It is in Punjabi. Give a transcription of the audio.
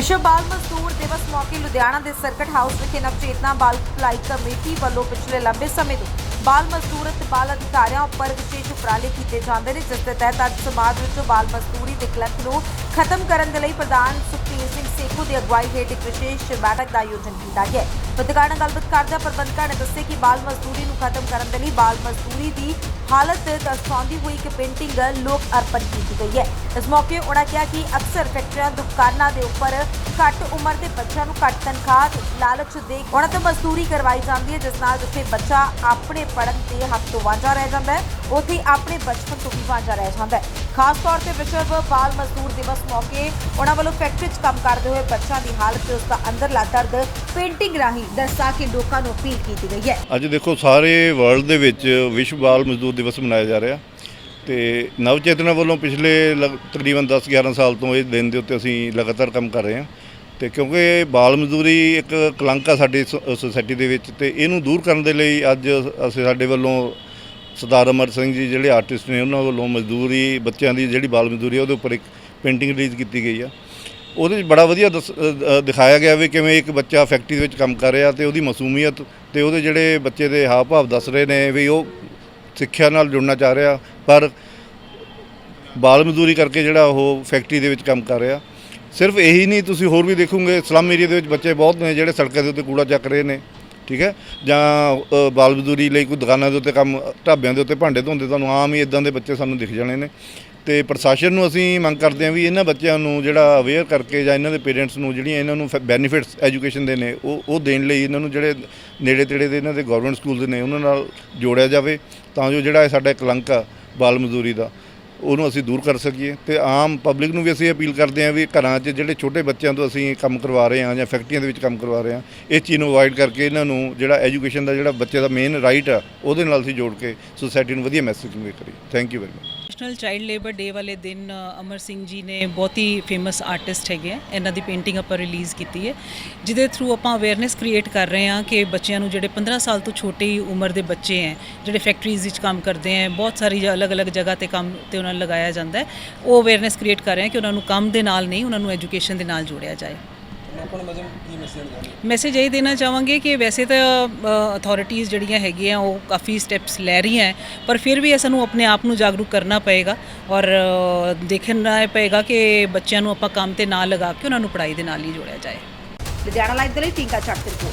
ਵਿਸ਼ਵ ਬਾਲ ਮਜ਼ਦੂਰ ਦਿਵਸ ਮੌਕੇ ਲੁਧਿਆਣਾ ਦੇ ਸਰਕਟ ਹਾਊਸ ਵਿਖੇ ਨਵਚੇਤਨਾ ਬਾਲ ਭਲਾਈ ਕਮੇਟੀ ਵੱਲੋਂ ਪਿਛਲੇ ਲੰਬੇ ਸਮੇਂ ਤੋਂ ਬਾਲ ਮਜ਼ਦੂਰ ਅਤੇ ਬਾਲ ਅਧਿਕਾਰੀਆਂ ਉੱਪਰ ਵਿਸ਼ੇਸ਼ ਉਪਰਾਲੇ ਕੀਤੇ ਜਾਂਦੇ ਨੇ, ਜਿਸ ਦੇ ਤਹਿਤ ਅੱਜ ਸਮਾਜ ਵਿੱਚ ਬਾਲ ਮਜ਼ਦੂਰੀ ਦੇ ਕਲੰਕ ਨੂੰ ਖਤਮ ਕਰਨ ਦੇ ਲਈ ਪ੍ਰਧਾਨ ਸੁਖਬੀਰ ਸਿੰਘ ਸੇਖੂ ਦੀ ਅਗਵਾਈ ਹੇਠ ਇੱਕ ਵਿਸ਼ੇਸ਼ ਬੈਠਕ ਦਾ ਆਯੋਜਨ ਕੀਤਾ ਗਿਆ। ਪੱਤਰਕਾਰਾਂ ਨਾਲ ਗੱਲਬਾਤ ਕਰਦਿਆਂ ਪ੍ਰਬੰਧਕਾਂ ਨੇ ਦੱਸਿਆ ਕਿ ਬਾਲ ਮਜ਼ਦੂਰੀ ਨੂੰ ਖਤਮ ਕਰਨ ਦੇ ਲਈ ਬਾਲ ਮਜ਼ਦੂਰੀ ਦੀ ਹਾਲਤ ਦਰਸਾਉਂਦੀ ਹੋਈ ਇੱਕ ਪੇਂਟਿੰਗ ਲੋਕ ਅਰਪਣ ਕੀਤੀ ਗਈ ਹੈ। ਇਸ ਮੌਕੇ ਉਹਨਾਂ ਕਿਹਾ ਕਿ ਅਕਸਰ ਫੈਕਟਰੀਆਂ ਦੁਕਾਨਾਂ ਦੇ ਉੱਪਰ ਘੱਟ ਉਮਰ ਦੇ ਬੱਚਿਆਂ ਨੂੰ ਘੱਟ ਤਨਖਾਹ ਲਾਲਚ ਦੇ ਉਹਨਾਂ ਤੋਂ ਮਜ਼ਦੂਰੀ ਕਰਵਾਈ ਜਾਂਦੀ ਹੈ, ਜਿਸ ਨਾਲ ਜਿੱਥੇ ਬੱਚਾ ਆਪਣੇ ਪੜਨ ਦੇ ਹੱਥ ਤੋਂ ਵਾਂਝਾ ਰਹਿ ਜਾਂਦਾ ਹੈ, ਉੱਥੇ ਆਪਣੇ ਬਚਪਨ ਤੋਂ ਵੀ ਵਾਂਝਾ ਰਹਿ ਜਾਂਦਾ ਹੈ। ਖਾਸ ਤੌਰ ਤੇ ਵਿਸ਼ਵ ਬਾਲ ਮਜ਼ਦੂਰ ਦਿਵਸ ਮੌਕੇ ਉਹਨਾਂ ਵੱਲੋਂ ਫੈਕਟਰੀ 'ਚ ਕੰਮ ਕਰਦੇ ਹੋਏ ਬੱਚਿਆਂ ਦੀ ਹਾਲਤ ਤੇ ਉਸ ਦਾ ਅੰਦਰਲਾ ਦਰਦ ਪੇਂਟਿੰਗ ਰਾਹੀਂ ਦਰਸਾ ਕੇ ਲੋਕਾਂ ਨੂੰ ਅਪੀਲ ਕੀਤੀ ਗਈ ਹੈ। ਅੱਜ ਦੇਖੋ, ਸਾਰੇ ਵਰਲਡ ਦੇ ਵਿੱਚ ਵਿਸ਼ਵ ਬਾਲ ਮਜ਼ਦੂਰ ਦਿਵਸ ਮਨਾਇਆ ਜਾ ਰਿਹਾ ਤੇ ਨਵ ਚੇਤਨਾ ਵੱਲੋਂ ਪਿਛਲੇ ਲਗ- ਤਕਰੀਬਨ 10-11 ਸਾਲ ਤੋਂ ਇਹ ਦਿਨ ਦੇ ਉੱਤੇ ਅਸੀਂ ਲਗਾਤਾਰ ਕੰਮ ਕਰ ਰਹੇ ਹਾਂ ਤੇ ਕਿਉਂਕਿ ਬਾਲ ਮਜ਼ਦੂਰੀ ਇੱਕ ਕਲੰਕ ਆ ਸਾਡੀ ਸੋਸਾਇਟੀ ਦੇ ਵਿੱਚ ਤੇ ਇਹਨੂੰ ਦੂਰ ਕਰਨ ਦੇ ਲਈ ਅੱਜ ਅਸੀਂ ਸਾਡੇ ਵੱਲੋਂ ਸਰਦਾਰ ਅਮਰ ਸਿੰਘ ਜੀ ਜਿਹੜੇ ਆਰਟਿਸਟ ਨੇ ਉਹਨਾਂ ਵੱਲੋਂ ਮਜ਼ਦੂਰੀ, ਬੱਚਿਆਂ ਦੀ ਜਿਹੜੀ ਬਾਲ ਮਜ਼ਦੂਰੀ ਆ, ਉਹਦੇ ਉੱਪਰ ਇੱਕ ਪੇਂਟਿੰਗ ਰਿਲੀਜ਼ ਕੀਤੀ ਗਈ ਆ। ਉਹਦੇ ਵਿੱਚ ਬੜਾ ਵਧੀਆ ਦੱਸ- ਦਿਖਾਇਆ ਗਿਆ ਵੀ ਕਿਵੇਂ ਇੱਕ ਬੱਚਾ ਫੈਕਟਰੀ ਦੇ ਵਿੱਚ ਕੰਮ ਕਰ ਰਿਹਾ ਤੇ ਉਹਦੀ ਮਾਸੂਮੀਅਤ ਤੇ ਉਹਦੇ ਜਿਹੜੇ ਬੱਚੇ ਦੇ ਹਾਵ ਭਾਵ ਦੱਸ ਰਹੇ ਨੇ ਵੀ ਉਹ ਸਿੱਖਿਆ ਨਾਲ ਜੁੜਨਾ ਚਾਹ ਰਿਹਾ, ਪਰ ਬਾਲ ਮਜ਼ਦੂਰੀ ਕਰਕੇ ਜਿਹੜਾ ਉਹ ਫੈਕਟਰੀ ਦੇ ਵਿੱਚ ਕੰਮ ਕਰ ਰਿਹਾ। ਸਿਰਫ ਇਹੀ ਨਹੀਂ, ਤੁਸੀਂ ਹੋਰ ਵੀ ਦੇਖੋਗੇ ਸਲਮ ਏਰੀਆ ਦੇ ਵਿੱਚ ਬੱਚੇ ਬਹੁਤ ਨੇ ਜਿਹੜੇ ਸੜਕਾਂ ਦੇ ਉੱਤੇ ਕੂੜਾ ਚੱਕ ਰਹੇ ਨੇ, ਠੀਕ ਹੈ? ਜਾਂ ਬਾਲ ਮਜ਼ਦੂਰੀ ਲਈ ਕੋਈ ਦੁਕਾਨਾਂ ਦੇ ਉੱਤੇ ਕੰਮ, ਢਾਬਿਆਂ ਦੇ ਉੱਤੇ ਭਾਂਡੇ ਧੋਂਦੇ, ਤੁਹਾਨੂੰ ਆਮ ਹੀ ਇਦਾਂ ਦੇ ਬੱਚੇ ਸਾਨੂੰ ਦਿਖ ਜਾਣੇ ਨੇ। ਤੇ ਪ੍ਰਸ਼ਾਸਨ ਨੂੰ ਅਸੀਂ ਮੰਗ ਕਰਦੇ ਹਾਂ ਵੀ ਇਹਨਾਂ ਬੱਚਿਆਂ ਨੂੰ ਜਿਹੜਾ ਅਵੇਅਰ ਕਰਕੇ ਜਾਂ ਇਹਨਾਂ ਦੇ ਪੇਰੈਂਟਸ ਨੂੰ ਜਿਹੜੀਆਂ ਇਹਨਾਂ ਨੂੰ ਬੈਨੀਫਿਟਸ ਐਜੂਕੇਸ਼ਨ ਦੇ ਨੇ, ਉਹ ਉਹ ਦੇਣ ਲਈ ਇਹਨਾਂ ਨੂੰ ਜਿਹੜੇ ਨੇੜੇ ਤੇੜੇ ਦੇ ਇਹਨਾਂ ਦੇ ਗਵਰਨਮੈਂਟ ਸਕੂਲ ਦੇ ਨੇ, ਉਹਨਾਂ ਨਾਲ ਜੋੜਿਆ ਜਾਵੇ ਤਾਂ ਜੋ ਜਿਹੜਾ ਇਹ ਸਾਡਾ ਕਲੰਕ ਆ ਬਾਲ ਮਜ਼ਦੂਰੀ ਦਾ, ਉਹਨੂੰ ਅਸੀਂ ਦੂਰ ਕਰ ਸਕੀਏ। ਤੇ ਆਮ ਪਬਲਿਕ ਨੂੰ ਵੀ ਅਸੀਂ ਅਪੀਲ ਕਰਦੇ ਹਾਂ ਵੀ ਘਰਾਂ 'ਚ ਜਿਹੜੇ ਛੋਟੇ ਬੱਚਿਆਂ ਤੋਂ ਅਸੀਂ ਕੰਮ ਕਰਵਾ ਰਹੇ ਹਾਂ ਜਾਂ ਫੈਕਟਰੀਆਂ ਦੇ ਵਿੱਚ ਕੰਮ ਕਰਵਾ ਰਹੇ ਹਾਂ, ਇਹ ਚੀਜ਼ ਨੂੰ ਅਵਾਇਡ ਕਰਕੇ ਇਹਨਾਂ ਨੂੰ ਜਿਹੜਾ ਐਜੂਕੇਸ਼ਨ ਦਾ ਜਿਹੜਾ ਬੱਚੇ ਦਾ ਮੇਨ ਰਾਈਟ ਆ, ਉਹਦੇ ਨਾਲ ਅਸੀਂ ਜੋੜ ਕੇ ਸੋਸਾਇਟੀ ਨੂੰ ਵਧੀਆ ਮੈਸੇਜ ਕਨਵੇ ਕਰੀਏ। Thank you very much national child labour day ਵਾਲੇ ਦਿਨ ਅਮਰ ਸਿੰਘ ਜੀ ਨੇ ਬਹੁਤ ਹੀ ਫੇਮਸ ਆਰਟਿਸਟ ਹੈਗੇ ਆ। ਇਹਨਾਂ ਦੀ ਪੇਂਟਿੰਗ ਆਪਾਂ ਰਿਲੀਜ਼ ਕੀਤੀ ਹੈ। ਜਿਹਦੇ ਥਰੂ ਆਪਾਂ ਅਵੇਅਰਨੈਸ ਕ੍ਰੀਏਟ ਕਰ ਰਹੇ ਹਾਂ ਕਿ ਬੱਚਿਆਂ ਨੂੰ ਜਿਹੜੇ 15 ਸਾਲ ਤੋਂ ਛੋਟੀ ਉਮਰ ਦੇ ਬੱਚੇ ਹੈ, ਜਿਹੜੇ ਫੈਕਟਰੀਜ਼ ਵਿੱਚ ਕੰਮ ਕਰਦੇ ਹੈ, ਬਹੁਤ ਸਾਰੀ ਅਲੱਗ-ਅਲੱਗ ਜਗ੍ਹਾ ਤੇ ਕੰਮ ਤੇ ਉਹਨਾਂ ਨੂੰ ਲਗਾਇਆ ਜਾਂਦਾ ਹੈ। ਉਹ ਅਵੇਅਰਨੈਸ ਕ੍ਰੀਏਟ ਕਰ ਰਹੇ ਹਾਂ ਕਿ ਉਹਨਾਂ ਨੂੰ ਕੰਮ ਦੇ ਨਾਲ ਨਹੀਂ, ਉਹਨਾਂ ਨੂੰ ਐਜੂਕੇਸ਼ਨ ਦੇ ਨਾਲ ਜੋੜਿਆ ਜਾਏ। ਲੋਕਾਂ ਨੂੰ ਮਜਮ ਕੀ ਮੈਸੇਜ ਦੇਣਾ? ਮੈਸੇਜ ਇਹ ਦੇਣਾ ਚਾਹਾਂਗੇ ਕਿ ਵੈਸੇ ਤਾਂ ਅਥਾਰਟੀਆਂ ਜਿਹੜੀਆਂ ਹੈਗੀਆਂ ਉਹ ਕਾਫੀ ਸਟੈਪਸ ਲੈ ਰਹੀਆਂ ਹੈ, ਪਰ ਫਿਰ ਵੀ ਇਹ ਸਾਨੂੰ ਆਪਣੇ ਆਪ ਨੂੰ ਜਾਗਰੂਕ ਕਰਨਾ ਪਏਗਾ ਔਰ ਦੇਖਣਾ ਪਏਗਾ ਕਿ ਬੱਚਿਆਂ ਨੂੰ ਆਪਾਂ ਕੰਮ ਤੇ ਨਾਲ ਲਗਾ ਕੇ ਉਹਨਾਂ ਨੂੰ ਪੜ੍ਹਾਈ ਦੇ ਨਾਲ ਹੀ ਜੋੜਿਆ ਜਾਏ। ਲੁਧਿਆਣਾ ਲਾਈਵ ਦੇ ਲਈ ਟਿੰਕਾ ਚੱਕ ਰਿਪੋਰਟ।